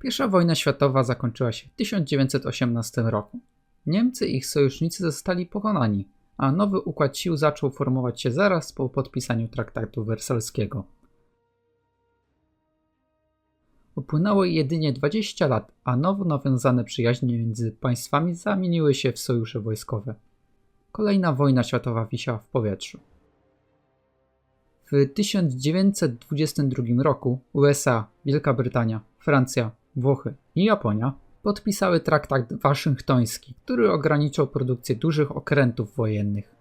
Pierwsza wojna światowa zakończyła się w 1918 roku. Niemcy i ich sojusznicy zostali pokonani, a nowy układ sił zaczął formować się zaraz po podpisaniu traktatu wersalskiego. Upłynęło jedynie 20 lat, a nowo nawiązane przyjaźnie między państwami zamieniły się w sojusze wojskowe. Kolejna wojna światowa wisiała w powietrzu. W 1922 roku USA, Wielka Brytania, Francja, Włochy i Japonia podpisały traktat waszyngtoński, który ograniczał produkcję dużych okrętów wojennych.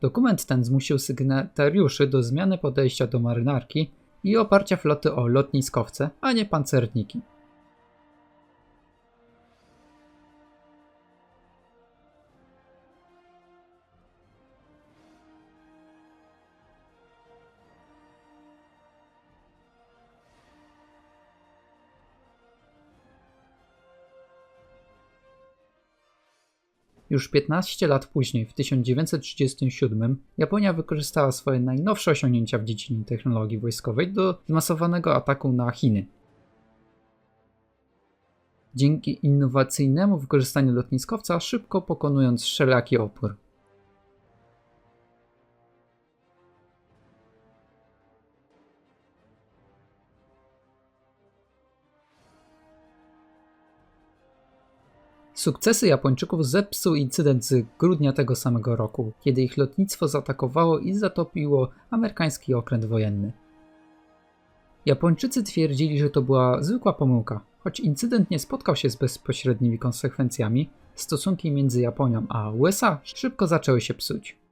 Dokument ten zmusił sygnatariuszy do zmiany podejścia do marynarki i oparcia floty o lotniskowce, a nie pancerniki. Już 15 lat później, w 1937, Japonia wykorzystała swoje najnowsze osiągnięcia w dziedzinie technologii wojskowej do zmasowanego ataku na Chiny. Dzięki innowacyjnemu wykorzystaniu lotniskowca, szybko pokonując wszelaki opór. Sukcesy Japończyków zepsuł incydent z grudnia tego samego roku, kiedy ich lotnictwo zaatakowało i zatopiło amerykański okręt wojenny. Japończycy twierdzili, że to była zwykła pomyłka, choć incydent nie spotkał się z bezpośrednimi konsekwencjami, stosunki między Japonią a USA szybko zaczęły się psuć.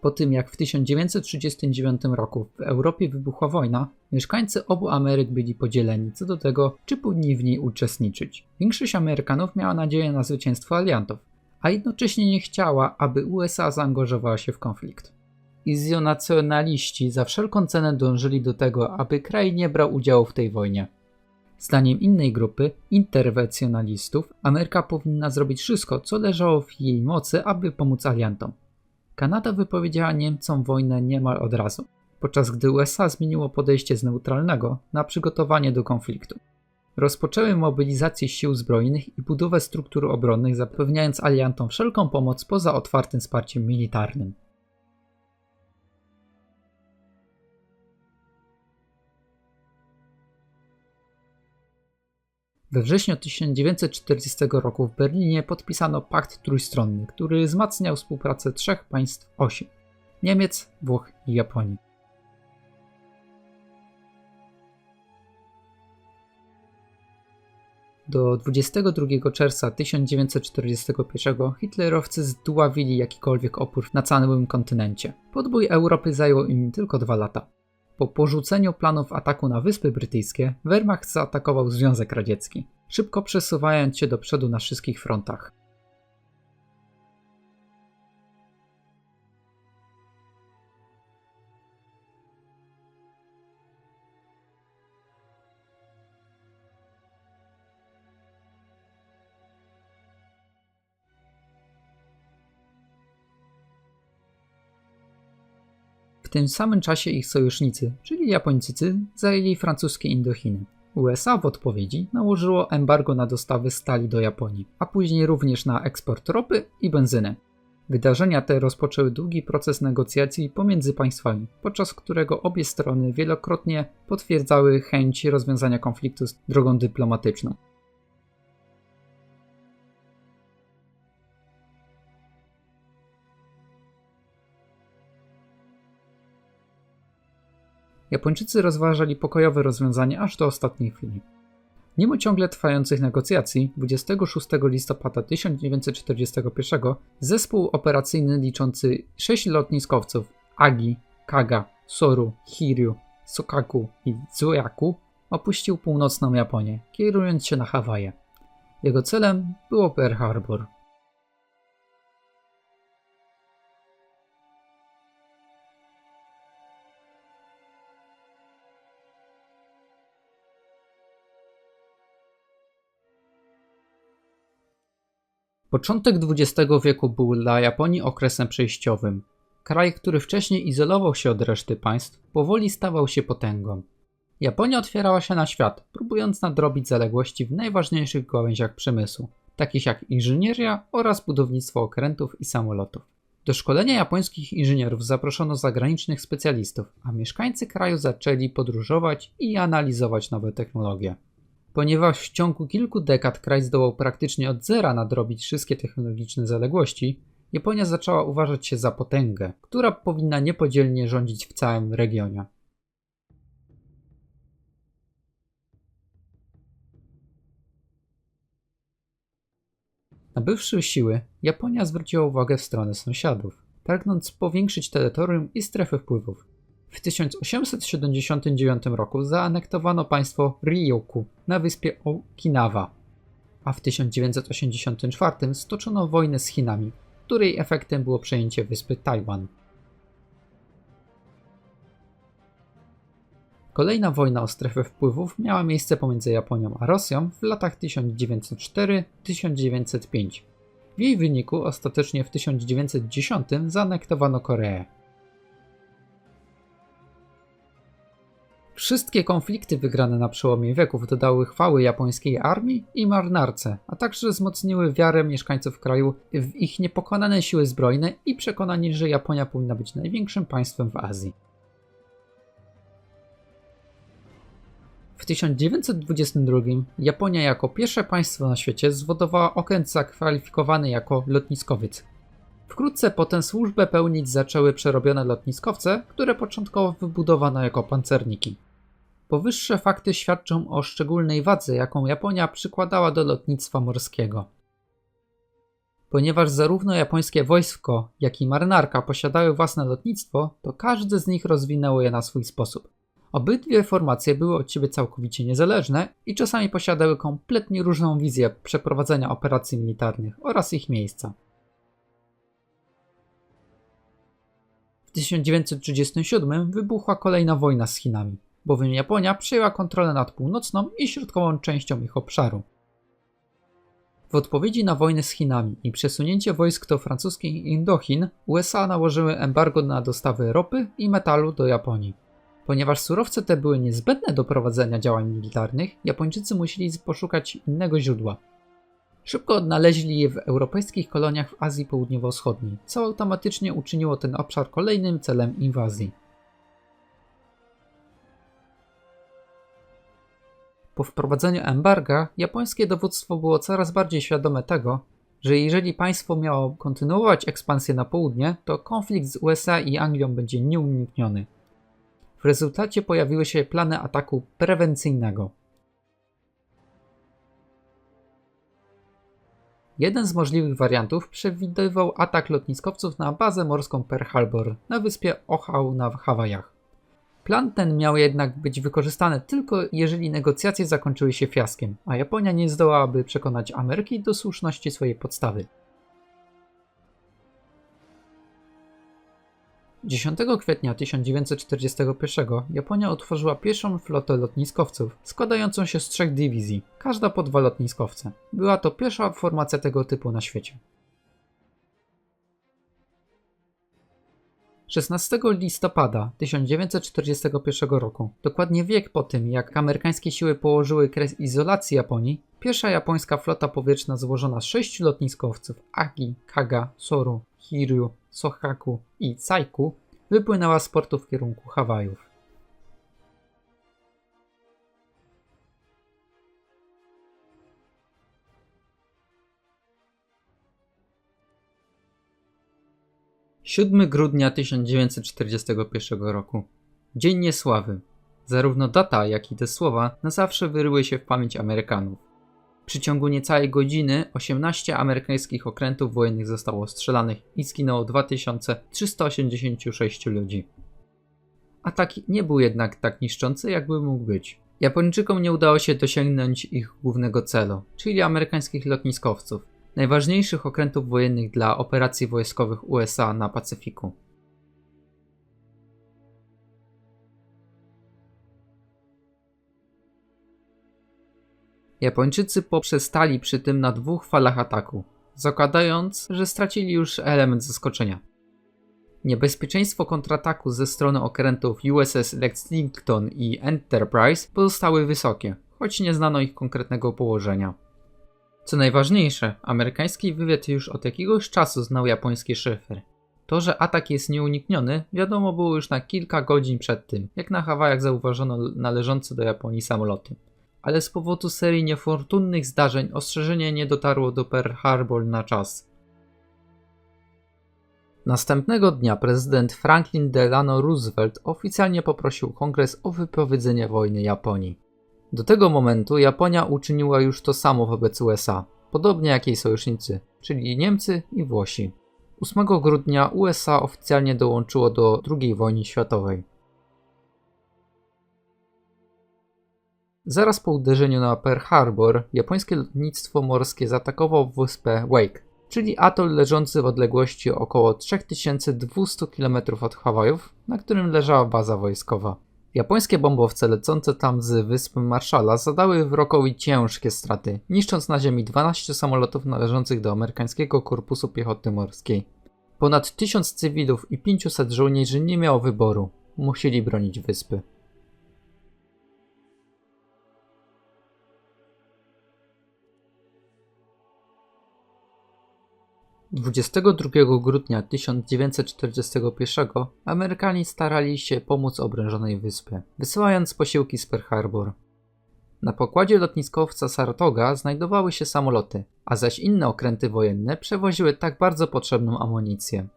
Po tym jak w 1939 roku w Europie wybuchła wojna, mieszkańcy obu Ameryk byli podzieleni co do tego, czy powinni w niej uczestniczyć. Większość Amerykanów miała nadzieję na zwycięstwo aliantów, a jednocześnie nie chciała, aby USA zaangażowała się w konflikt. Izjonacjonaliści za wszelką cenę dążyli do tego, aby kraj nie brał udziału w tej wojnie. Zdaniem innej grupy, interwencjonalistów, Ameryka powinna zrobić wszystko, co leżało w jej mocy, aby pomóc aliantom. Kanada wypowiedziała Niemcom wojnę niemal od razu, podczas gdy USA zmieniło podejście z neutralnego na przygotowanie do konfliktu. Rozpoczęły mobilizację sił zbrojnych i budowę struktur obronnych, zapewniając aliantom wszelką pomoc poza otwartym wsparciem militarnym. We wrześniu 1940 roku w Berlinie podpisano pakt trójstronny, który wzmacniał współpracę trzech państw osi Niemiec, Włoch i Japonii. Do 22 czerwca 1941 hitlerowcy zdławili jakikolwiek opór na całym kontynencie. Podbój Europy zajął im tylko dwa lata. Po porzuceniu planów ataku na Wyspy Brytyjskie, Wehrmacht zaatakował Związek Radziecki, szybko przesuwając się do przodu na wszystkich frontach. Tym samym czasie ich sojusznicy, czyli Japończycy, zajęli francuskie Indochiny. USA w odpowiedzi nałożyło embargo na dostawy stali do Japonii, a później również na eksport ropy i benzyny. Wydarzenia te rozpoczęły długi proces negocjacji pomiędzy państwami, podczas którego obie strony wielokrotnie potwierdzały chęć rozwiązania konfliktu drogą dyplomatyczną. Japończycy rozważali pokojowe rozwiązanie aż do ostatniej chwili. Mimo ciągle trwających negocjacji, 26 listopada 1941 zespół operacyjny liczący 6 lotniskowców Agi, Kaga, Soru, Hiryu, Sokaku i Zuyaku opuścił północną Japonię, kierując się na Hawaje. Jego celem było Pearl Harbor. Początek XX wieku był dla Japonii okresem przejściowym. Kraj, który wcześniej izolował się od reszty państw, powoli stawał się potęgą. Japonia otwierała się na świat, próbując nadrobić zaległości w najważniejszych gałęziach przemysłu, takich jak inżynieria oraz budownictwo okrętów i samolotów. Do szkolenia japońskich inżynierów zaproszono zagranicznych specjalistów, a mieszkańcy kraju zaczęli podróżować i analizować nowe technologie. Ponieważ w ciągu kilku dekad kraj zdołał praktycznie od zera nadrobić wszystkie technologiczne zaległości, Japonia zaczęła uważać się za potęgę, która powinna niepodzielnie rządzić w całym regionie. Nabywszy siły, Japonia zwróciła uwagę w stronę sąsiadów, pragnąc powiększyć terytorium i strefy wpływów. W 1879 roku zaanektowano państwo Ryukyu na wyspie Okinawa, a w 1984 stoczono wojnę z Chinami, której efektem było przejęcie wyspy Tajwan. Kolejna wojna o strefę wpływów miała miejsce pomiędzy Japonią a Rosją w latach 1904-1905. W jej wyniku ostatecznie w 1910 zaanektowano Koreę. Wszystkie konflikty wygrane na przełomie wieków dodały chwały japońskiej armii i marynarce, a także wzmocniły wiarę mieszkańców kraju w ich niepokonane siły zbrojne i przekonanie, że Japonia powinna być największym państwem w Azji. W 1922 Japonia jako pierwsze państwo na świecie zwodowała okręt zakwalifikowany jako lotniskowiec. Wkrótce potem służbę pełnić zaczęły przerobione lotniskowce, które początkowo wybudowano jako pancerniki. Powyższe fakty świadczą o szczególnej wadze, jaką Japonia przykładała do lotnictwa morskiego. Ponieważ zarówno japońskie wojsko, jak i marynarka posiadały własne lotnictwo, to każde z nich rozwinęło je na swój sposób. Obydwie formacje były od siebie całkowicie niezależne i czasami posiadały kompletnie różną wizję przeprowadzenia operacji militarnych oraz ich miejsca. W 1937 wybuchła kolejna wojna z Chinami, bowiem Japonia przejęła kontrolę nad północną i środkową częścią ich obszaru. W odpowiedzi na wojnę z Chinami i przesunięcie wojsk do francuskich Indochin, USA nałożyły embargo na dostawy ropy i metalu do Japonii. Ponieważ surowce te były niezbędne do prowadzenia działań militarnych, Japończycy musieli poszukać innego źródła. Szybko odnaleźli je w europejskich koloniach w Azji Południowo-Wschodniej, co automatycznie uczyniło ten obszar kolejnym celem inwazji. Po wprowadzeniu embarga, japońskie dowództwo było coraz bardziej świadome tego, że jeżeli państwo miało kontynuować ekspansję na południe, to konflikt z USA i Anglią będzie nieunikniony. W rezultacie pojawiły się plany ataku prewencyjnego. Jeden z możliwych wariantów przewidywał atak lotniskowców na bazę morską Pearl Harbor na wyspie Oahu na Hawajach. Plan ten miał jednak być wykorzystany tylko jeżeli negocjacje zakończyły się fiaskiem, a Japonia nie zdołałaby przekonać Ameryki do słuszności swojej podstawy. 10 kwietnia 1941 Japonia utworzyła pierwszą flotę lotniskowców, składającą się z trzech dywizji, każda po dwa lotniskowce. Była to pierwsza formacja tego typu na świecie. 16 listopada 1941 roku, dokładnie wiek po tym, jak amerykańskie siły położyły kres izolacji Japonii, pierwsza japońska flota powietrzna złożona z sześciu lotniskowców Agi, Kaga, Soru, Hiryu, Sohaku i Saiku wypłynęła z portu w kierunku Hawajów. Siódmy grudnia 1941 roku. Dzień niesławy. Zarówno data, jak i te słowa na zawsze wyryły się w pamięć Amerykanów. W przeciągu niecałej godziny 18 amerykańskich okrętów wojennych zostało strzelanych i zginęło 2386 ludzi. Atak nie był jednak tak niszczący, jakby mógł być. Japończykom nie udało się dosięgnąć ich głównego celu, czyli amerykańskich lotniskowców, najważniejszych okrętów wojennych dla operacji wojskowych USA na Pacyfiku. Japończycy poprzestali przy tym na dwóch falach ataku, zakładając, że stracili już element zaskoczenia. Niebezpieczeństwo kontrataku ze strony okrętów USS Lexington i Enterprise pozostały wysokie, choć nie znano ich konkretnego położenia. Co najważniejsze, amerykański wywiad już od jakiegoś czasu znał japoński szyfr. To, że atak jest nieunikniony, wiadomo było już na kilka godzin przed tym, jak na Hawajach zauważono należące do Japonii samoloty. Ale z powodu serii niefortunnych zdarzeń ostrzeżenie nie dotarło do Pearl Harbor na czas. Następnego dnia prezydent Franklin Delano Roosevelt oficjalnie poprosił kongres o wypowiedzenie wojny Japonii. Do tego momentu Japonia uczyniła już to samo wobec USA, podobnie jak jej sojusznicy, czyli Niemcy i Włosi. 8 grudnia USA oficjalnie dołączyło do II wojny światowej. Zaraz po uderzeniu na Pearl Harbor, japońskie lotnictwo morskie zaatakowało wyspę Wake, czyli atol leżący w odległości około 3200 km od Hawajów, na którym leżała baza wojskowa. Japońskie bombowce lecące tam z wyspy Marshalla zadały wrogowi ciężkie straty, niszcząc na ziemi 12 samolotów należących do amerykańskiego korpusu piechoty morskiej. Ponad 1000 cywilów i 500 żołnierzy nie miało wyboru, musieli bronić wyspy. 22 grudnia 1941 Amerykanie starali się pomóc obrężonej wyspie, wysyłając posiłki z Pearl Harbor. Na pokładzie lotniskowca Saratoga znajdowały się samoloty, a zaś inne okręty wojenne przewoziły tak bardzo potrzebną amunicję.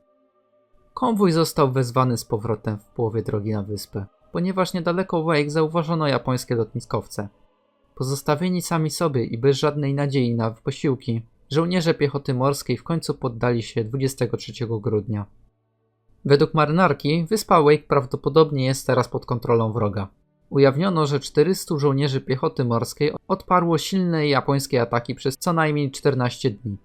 Konwój został wezwany z powrotem w połowie drogi na wyspę, ponieważ niedaleko Wake zauważono japońskie lotniskowce. Pozostawieni sami sobie i bez żadnej nadziei na posiłki, Żołnierze piechoty morskiej w końcu poddali się 23 grudnia. Według marynarki wyspa Wake prawdopodobnie jest teraz pod kontrolą wroga. Ujawniono, że 400 żołnierzy piechoty morskiej odparło silne japońskie ataki przez co najmniej 14 dni.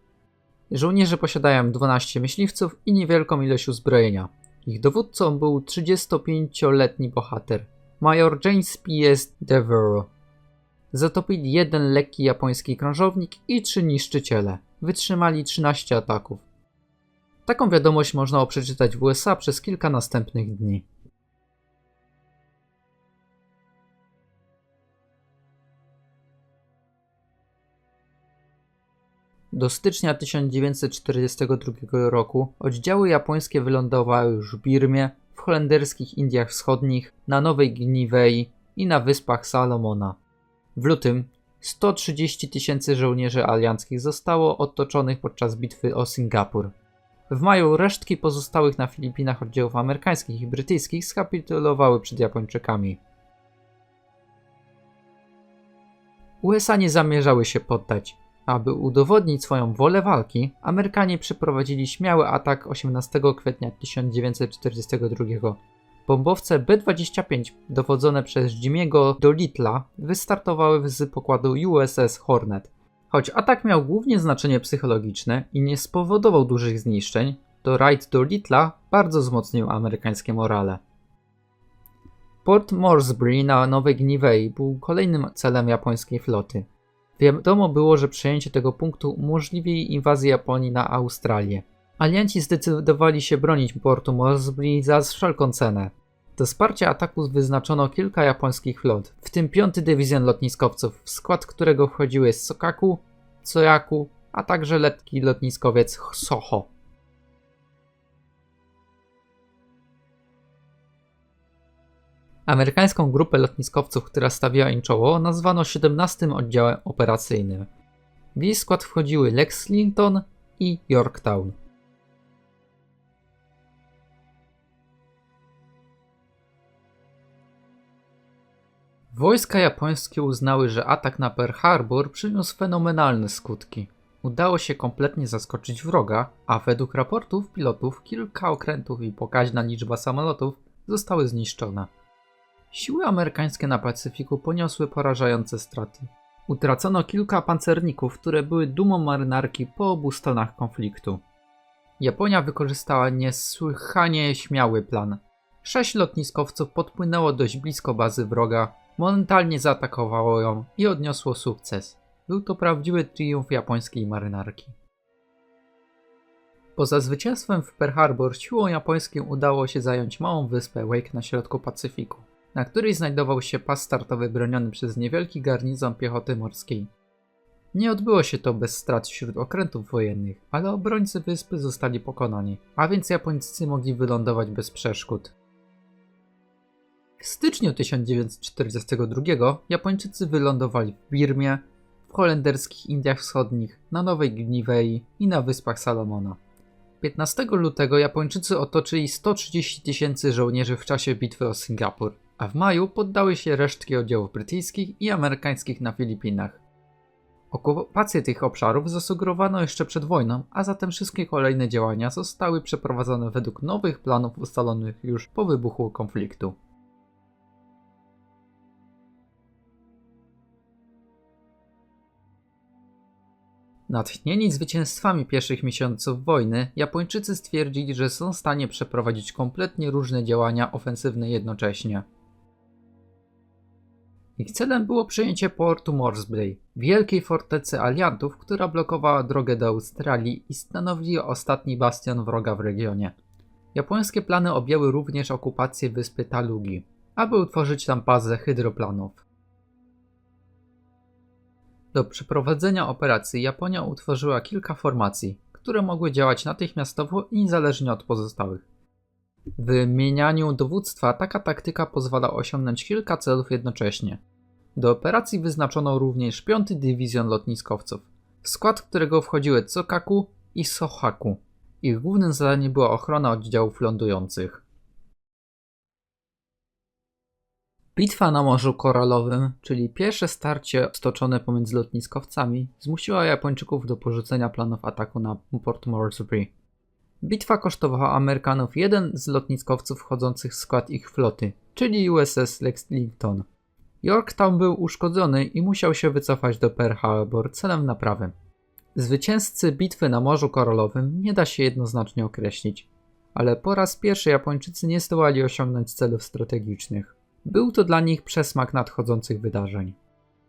Żołnierze posiadają 12 myśliwców i niewielką ilość uzbrojenia. Ich dowódcą był 35-letni bohater, major James P.S. Devereaux. Zatopili jeden lekki japoński krążownik i trzy niszczyciele. Wytrzymali 13 ataków. Taką wiadomość można przeczytać w USA przez kilka następnych dni. Do stycznia 1942 roku oddziały japońskie wylądowały już w Birmie, w holenderskich Indiach Wschodnich, na Nowej Gniwei i na Wyspach Salomona. W lutym 130 tysięcy żołnierzy alianckich zostało otoczonych podczas bitwy o Singapur. W maju resztki pozostałych na Filipinach oddziałów amerykańskich i brytyjskich skapitulowały przed Japończykami. USA nie zamierzały się poddać. Aby udowodnić swoją wolę walki, Amerykanie przeprowadzili śmiały atak 18 kwietnia 1942 Bombowce B-25 dowodzone przez Jimmy'ego Dolitla wystartowały z pokładu USS Hornet. Choć atak miał głównie znaczenie psychologiczne i nie spowodował dużych zniszczeń, to rajd Dolitla bardzo wzmocnił amerykańskie morale. Port Moresby na Nowej Gniwei był kolejnym celem japońskiej floty. Wiadomo było, że przejęcie tego punktu umożliwi inwazję Japonii na Australię. Alianci zdecydowali się bronić portu Moresby za wszelką cenę. Do wsparcia ataku wyznaczono kilka japońskich flot, w tym 5 Dywizjon Lotniskowców, w skład którego wchodziły Sokaku, Tsoyaku, a także letki lotniskowiec Soho. Amerykańską grupę lotniskowców, która stawiała im czoło, nazwano 17 Oddziałem Operacyjnym. W jej skład wchodziły Lexington i Yorktown. Wojska japońskie uznały, że atak na Pearl Harbor przyniósł fenomenalne skutki. Udało się kompletnie zaskoczyć wroga, a według raportów pilotów kilka okrętów i pokaźna liczba samolotów zostały zniszczone. Siły amerykańskie na Pacyfiku poniosły porażające straty. Utracono kilka pancerników, które były dumą marynarki po obu stronach konfliktu. Japonia wykorzystała niesłychanie śmiały plan. Sześć lotniskowców podpłynęło dość blisko bazy wroga momentalnie zaatakowało ją i odniosło sukces. Był to prawdziwy triumf japońskiej marynarki. Poza zwycięstwem w Pearl Harbor siłom japońskim udało się zająć małą wyspę Wake na środku Pacyfiku, na której znajdował się pas startowy broniony przez niewielki garnizon piechoty morskiej. Nie odbyło się to bez strat wśród okrętów wojennych, ale obrońcy wyspy zostali pokonani, a więc Japończycy mogli wylądować bez przeszkód. W styczniu 1942 Japończycy wylądowali w Birmie, w holenderskich Indiach Wschodnich, na Nowej Gniwei i na Wyspach Salomona. 15 lutego Japończycy otoczyli 130 tysięcy żołnierzy w czasie bitwy o Singapur, a w maju poddały się resztki oddziałów brytyjskich i amerykańskich na Filipinach. Okupację tych obszarów zasugerowano jeszcze przed wojną, a zatem wszystkie kolejne działania zostały przeprowadzone według nowych planów ustalonych już po wybuchu konfliktu. Natchnieni zwycięstwami pierwszych miesiąców wojny, Japończycy stwierdzili, że są w stanie przeprowadzić kompletnie różne działania ofensywne jednocześnie. Ich celem było przejęcie portu Moresby, wielkiej fortecy aliantów, która blokowała drogę do Australii i stanowiła ostatni bastion wroga w regionie. Japońskie plany objęły również okupację wyspy Talugi, aby utworzyć tam bazę hydroplanów. Do przeprowadzenia operacji Japonia utworzyła kilka formacji, które mogły działać natychmiastowo i niezależnie od pozostałych. W wymienianiu dowództwa taka taktyka pozwala osiągnąć kilka celów jednocześnie. Do operacji wyznaczono również 5 Dywizjon Lotniskowców, w skład którego wchodziły Cokaku i Sohaku. Ich głównym zadaniem była ochrona oddziałów lądujących. Bitwa na Morzu Koralowym, czyli pierwsze starcie stoczone pomiędzy lotniskowcami, zmusiła Japończyków do porzucenia planów ataku na Port Moresby. Bitwa kosztowała Amerykanów jeden z lotniskowców wchodzących w skład ich floty, czyli USS Lexington. Yorktown był uszkodzony i musiał się wycofać do Pearl Harbor celem naprawy. Zwycięzcy bitwy na Morzu Koralowym nie da się jednoznacznie określić, ale po raz pierwszy Japończycy nie zdołali osiągnąć celów strategicznych. Był to dla nich przesmak nadchodzących wydarzeń.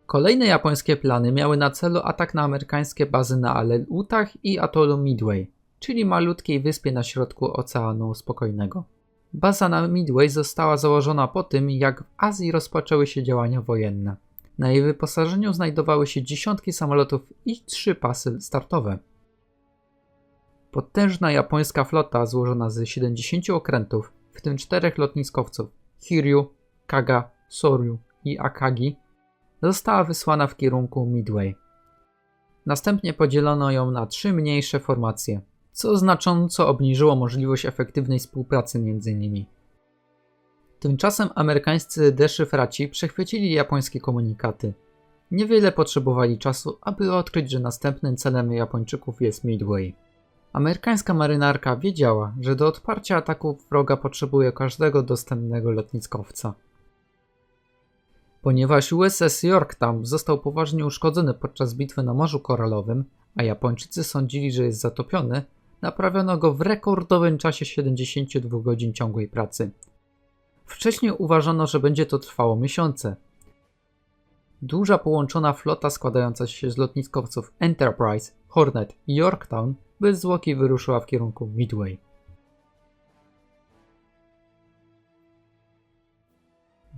Kolejne japońskie plany miały na celu atak na amerykańskie bazy na Aleutach i atolu Midway, czyli malutkiej wyspie na środku Oceanu Spokojnego. Baza na Midway została założona po tym, jak w Azji rozpoczęły się działania wojenne. Na jej wyposażeniu znajdowały się dziesiątki samolotów i trzy pasy startowe. Potężna japońska flota złożona z 70 okrętów, w tym czterech lotniskowców Hiryu, Kaga, Soryu i Akagi, została wysłana w kierunku Midway. Następnie podzielono ją na trzy mniejsze formacje, co znacząco obniżyło możliwość efektywnej współpracy między nimi. Tymczasem amerykańscy deszyfraci przechwycili japońskie komunikaty. Niewiele potrzebowali czasu, aby odkryć, że następnym celem Japończyków jest Midway. Amerykańska marynarka wiedziała, że do odparcia ataków wroga potrzebuje każdego dostępnego lotniskowca. Ponieważ USS Yorktown został poważnie uszkodzony podczas bitwy na Morzu Koralowym, a Japończycy sądzili, że jest zatopiony, naprawiono go w rekordowym czasie 72 godzin ciągłej pracy. Wcześniej uważano, że będzie to trwało miesiące. Duża połączona flota składająca się z lotniskowców Enterprise, Hornet i Yorktown bez zwłoki wyruszyła w kierunku Midway.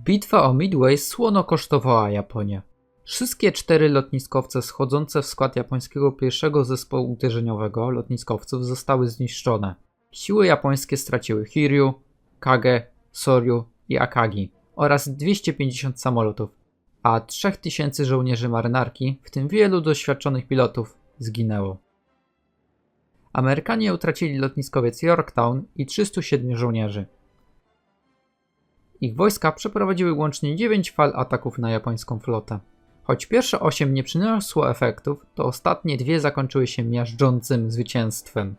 Bitwa o Midway słono kosztowała Japonię. Wszystkie cztery lotniskowce schodzące w skład japońskiego pierwszego zespołu uderzeniowego lotniskowców zostały zniszczone. Siły japońskie straciły Hiryu, Kage, Soryu i Akagi oraz 250 samolotów, a 3000 żołnierzy marynarki, w tym wielu doświadczonych pilotów, zginęło. Amerykanie utracili lotniskowiec Yorktown i 307 żołnierzy. Ich wojska przeprowadziły łącznie 9 fal ataków na japońską flotę. Choć pierwsze 8 nie przyniosło efektów, to ostatnie dwie zakończyły się miażdżącym zwycięstwem.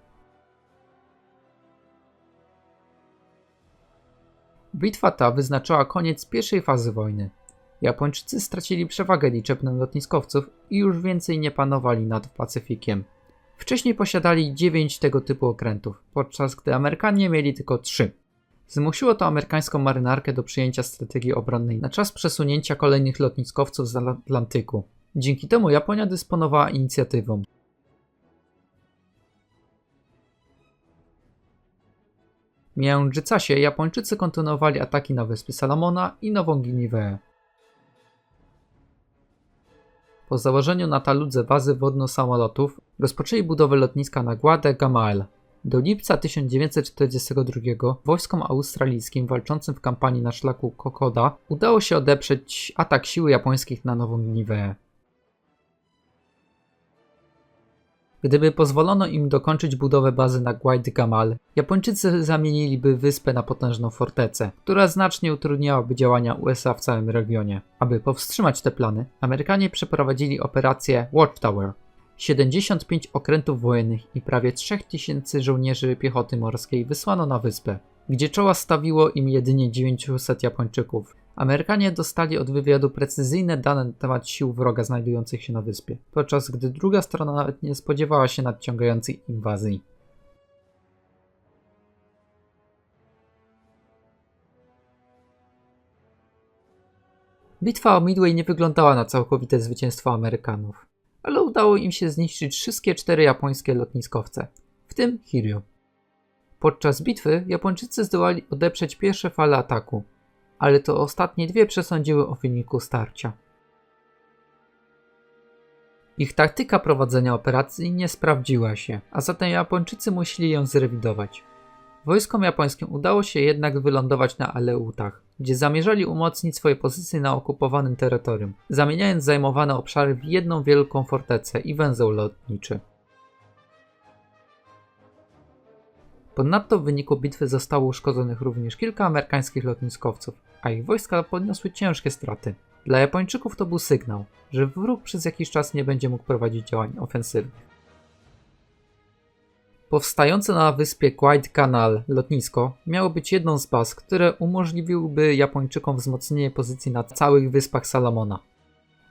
Bitwa ta wyznaczała koniec pierwszej fazy wojny. Japończycy stracili przewagę liczebną lotniskowców i już więcej nie panowali nad Pacyfikiem. Wcześniej posiadali 9 tego typu okrętów, podczas gdy Amerykanie mieli tylko 3. Zmusiło to amerykańską marynarkę do przyjęcia strategii obronnej na czas przesunięcia kolejnych lotniskowców z Atlantyku. Dzięki temu Japonia dysponowała inicjatywą. Mijając Jitsasie, Japończycy kontynuowali ataki na wyspy Salomona i Nową Giniweę. Po założeniu na Taludze bazy wodno-samolotów rozpoczęli budowę lotniska na Guade Gamal. Do lipca 1942 wojskom australijskim walczącym w kampanii na szlaku Kokoda udało się odeprzeć atak sił japońskich na Nową Gniweę. Gdyby pozwolono im dokończyć budowę bazy na Guaid Gamal, Japończycy zamieniliby wyspę na potężną fortecę, która znacznie utrudniałaby działania USA w całym regionie. Aby powstrzymać te plany, Amerykanie przeprowadzili operację Watchtower. 75 okrętów wojennych i prawie 3000 żołnierzy piechoty morskiej wysłano na wyspę, gdzie czoła stawiło im jedynie 900 Japończyków, Amerykanie dostali od wywiadu precyzyjne dane na temat sił wroga znajdujących się na wyspie, podczas gdy druga strona nawet nie spodziewała się nadciągającej inwazji. Bitwa o Midway nie wyglądała na całkowite zwycięstwo Amerykanów, ale udało im się zniszczyć wszystkie cztery japońskie lotniskowce, w tym Hiryu. Podczas bitwy Japończycy zdołali odeprzeć pierwsze fale ataku, ale to ostatnie dwie przesądziły o wyniku starcia. Ich taktyka prowadzenia operacji nie sprawdziła się, a zatem Japończycy musieli ją zrewidować. Wojskom japońskim udało się jednak wylądować na Aleutach, gdzie zamierzali umocnić swoje pozycje na okupowanym terytorium, zamieniając zajmowane obszary w jedną wielką fortecę i węzeł lotniczy. Ponadto w wyniku bitwy zostało uszkodzonych również kilka amerykańskich lotniskowców, a ich wojska poniosły ciężkie straty. Dla Japończyków to był sygnał, że wróg przez jakiś czas nie będzie mógł prowadzić działań ofensywnych. Powstające na wyspie Canal lotnisko miało być jedną z baz, które umożliwiłyby Japończykom wzmocnienie pozycji na całych wyspach Salomona.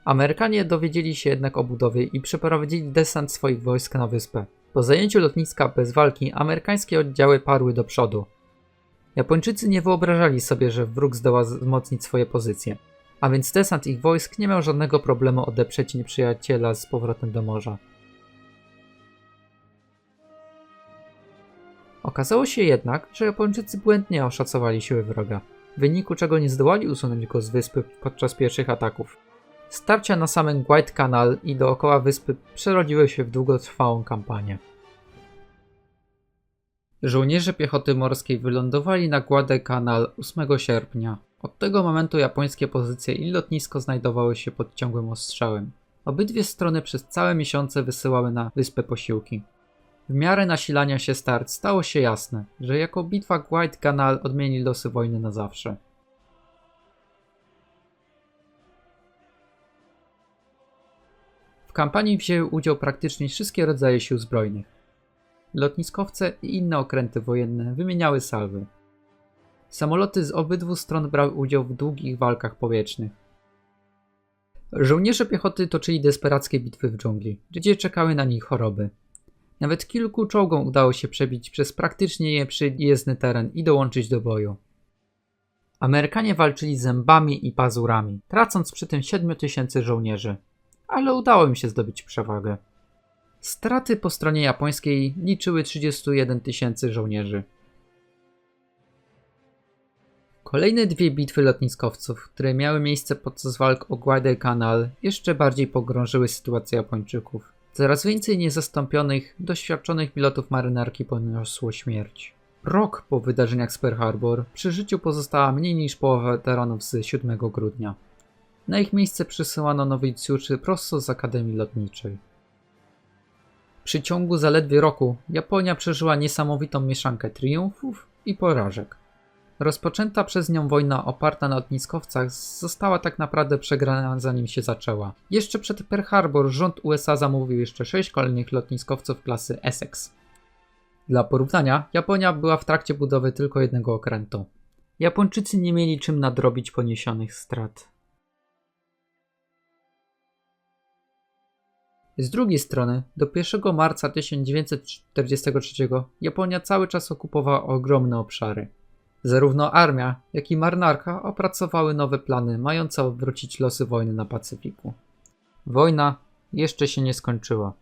Amerykanie dowiedzieli się jednak o budowie i przeprowadzili desant swoich wojsk na wyspę. Po zajęciu lotniska bez walki amerykańskie oddziały parły do przodu. Japończycy nie wyobrażali sobie, że wróg zdoła wzmocnić swoje pozycje, a więc desant ich wojsk nie miał żadnego problemu odeprzeć nieprzyjaciela z powrotem do morza. Okazało się jednak, że Japończycy błędnie oszacowali siły wroga, w wyniku czego nie zdołali usunąć go z wyspy podczas pierwszych ataków. Starcia na samym Canal i dookoła wyspy przerodziły się w długotrwałą kampanię. Żołnierze piechoty morskiej wylądowali na Canal 8 sierpnia. Od tego momentu japońskie pozycje i lotnisko znajdowały się pod ciągłym ostrzałem. Obydwie strony przez całe miesiące wysyłały na wyspę posiłki. W miarę nasilania się start stało się jasne, że jako bitwa Canal odmieni losy wojny na zawsze. W kampanii wzięły udział praktycznie wszystkie rodzaje sił zbrojnych. Lotniskowce i inne okręty wojenne wymieniały salwy. Samoloty z obydwu stron brały udział w długich walkach powietrznych. Żołnierze piechoty toczyli desperackie bitwy w dżungli, gdzie czekały na nich choroby. Nawet kilku czołgom udało się przebić przez praktycznie nieprzyjezdny teren i dołączyć do boju. Amerykanie walczyli zębami i pazurami, tracąc przy tym 7 tysięcy żołnierzy ale udało im się zdobyć przewagę. Straty po stronie japońskiej liczyły 31 tysięcy żołnierzy. Kolejne dwie bitwy lotniskowców, które miały miejsce podczas walk o Guadalcanal, jeszcze bardziej pogrążyły sytuację Japończyków. Coraz więcej niezastąpionych, doświadczonych pilotów marynarki poniosło śmierć. Rok po wydarzeniach z Pearl Harbor przy życiu pozostała mniej niż połowa weteranów z 7 grudnia. Na ich miejsce przysyłano nowicjuszy prosto z Akademii Lotniczej. W przeciągu zaledwie roku Japonia przeżyła niesamowitą mieszankę triumfów i porażek. Rozpoczęta przez nią wojna oparta na lotniskowcach została tak naprawdę przegrana zanim się zaczęła. Jeszcze przed Pearl Harbor rząd USA zamówił jeszcze sześć kolejnych lotniskowców klasy Essex. Dla porównania, Japonia była w trakcie budowy tylko jednego okrętu. Japończycy nie mieli czym nadrobić poniesionych strat. Z drugiej strony, do 1 marca 1943 Japonia cały czas okupowała ogromne obszary. Zarówno armia, jak i marynarka opracowały nowe plany mające odwrócić losy wojny na Pacyfiku. Wojna jeszcze się nie skończyła.